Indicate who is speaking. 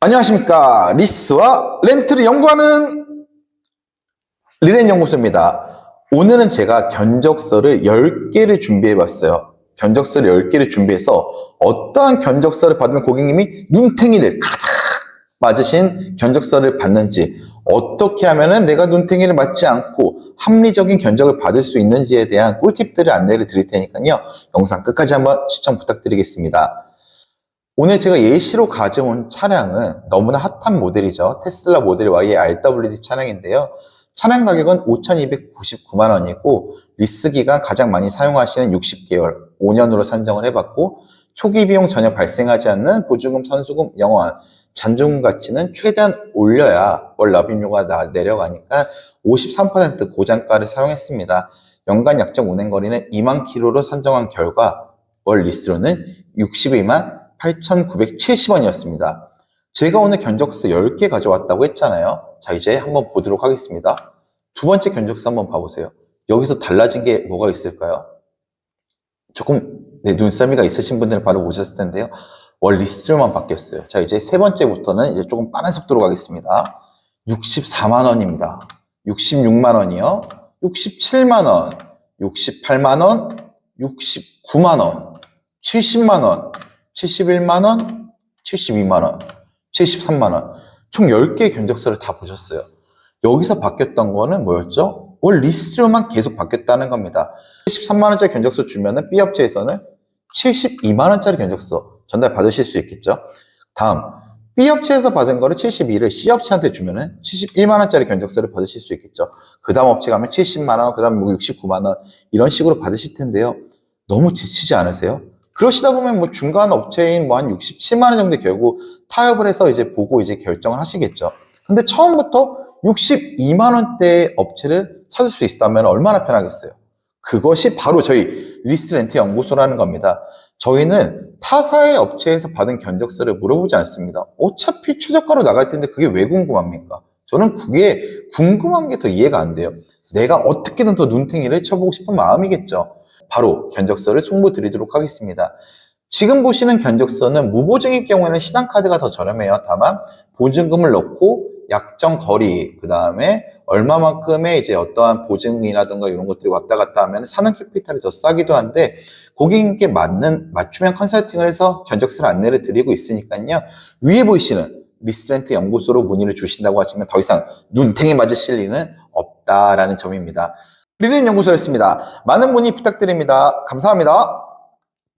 Speaker 1: 안녕하십니까. 리스와 렌트를 연구하는 리렌 연구소입니다. 오늘은 제가 견적서를 10개를 준비해 봤어요. 견적서를 10개를 준비해서 어떠한 견적서를 받으면 고객님이 눈탱이를 가득 맞으신 견적서를 받는지 어떻게 하면은 내가 눈탱이를 맞지 않고 합리적인 견적을 받을 수 있는지에 대한 꿀팁들을 안내를 드릴 테니까요. 영상 끝까지 한번 시청 부탁드리겠습니다. 오늘 제가 예시로 가져온 차량은 너무나 핫한 모델이죠. 테슬라 모델 Y의 RWD 차량인데요. 차량 가격은 5,299만 원이고 리스 기간 가장 많이 사용하시는 60개월, 5년으로 산정을 해봤고 초기 비용 전혀 발생하지 않는 보증금, 선수금, 영원, 잔존금 가치는 최대한 올려야 월 납입료가 나- 내려가니까 53% 고장가를 사용했습니다. 연간 약정 운행 거리는 2만 킬로로 산정한 결과 월 리스로는 62만 8,970원이었습니다. 제가 오늘 견적서 10개 가져왔다고 했잖아요. 자, 이제 한번 보도록 하겠습니다. 두 번째 견적서 한번 봐보세요. 여기서 달라진 게 뭐가 있을까요? 조금 네, 눈썰미가 있으신 분들은 바로 보셨을 텐데요. 월 리스트로만 바뀌었어요. 자, 이제 세 번째부터는 이제 조금 빠른 속도로 가겠습니다. 64만 원입니다. 66만 원이요. 67만 원, 68만 원, 69만 원, 70만 원, 71만 원, 72만 원, 73만 원. 총 10개의 견적서를 다 보셨어요. 여기서 바뀌었던 거는 뭐였죠? 월 리스트로만 계속 바뀌었다는 겁니다. 73만 원짜리 견적서 주면은 B 업체에서는 72만 원짜리 견적서 전달 받으실 수 있겠죠. 다음 B 업체에서 받은 거를 72를 C 업체한테 주면은 71만 원짜리 견적서를 받으실 수 있겠죠. 그 다음 업체 가면 70만 원, 그 다음 뭐 69만 원 이런 식으로 받으실 텐데요. 너무 지치지 않으세요? 그러시다 보면 뭐 중간 업체인 뭐 한 67만 원 정도 결국 타협을 해서 이제 보고 이제 결정을 하시겠죠. 근데 처음부터 62만 원대의 업체를 찾을 수 있다면 얼마나 편하겠어요. 그것이 바로 저희 리스트 렌트 연구소라는 겁니다. 저희는 타사의 업체에서 받은 견적서를 물어보지 않습니다. 어차피 최저가로 나갈 텐데 그게 왜 궁금합니까? 저는 그게 궁금한 게 더 이해가 안 돼요. 내가 어떻게든 더 눈탱이를 쳐보고 싶은 마음이겠죠. 바로 견적서를 송부 드리도록 하겠습니다. 지금 보시는 견적서는 무보증일 경우에는 신한카드가 더 저렴해요. 다만 보증금을 넣고 약정 거리, 그 다음에 얼마만큼의 이제 어떠한 보증이라든가 이런 것들이 왔다 갔다 하면 사는 캐피탈이 더 싸기도 한데 고객님께 맞는 맞춤형 컨설팅을 해서 견적서를 안내를 드리고 있으니까요. 위에 보이시는 리스트렌트 연구소로 문의를 주신다고 하시면 더 이상 눈탱이 맞으실 일은 없다라는 점입니다. 리는 연구소였습니다. 많은 문의 부탁드립니다. 감사합니다.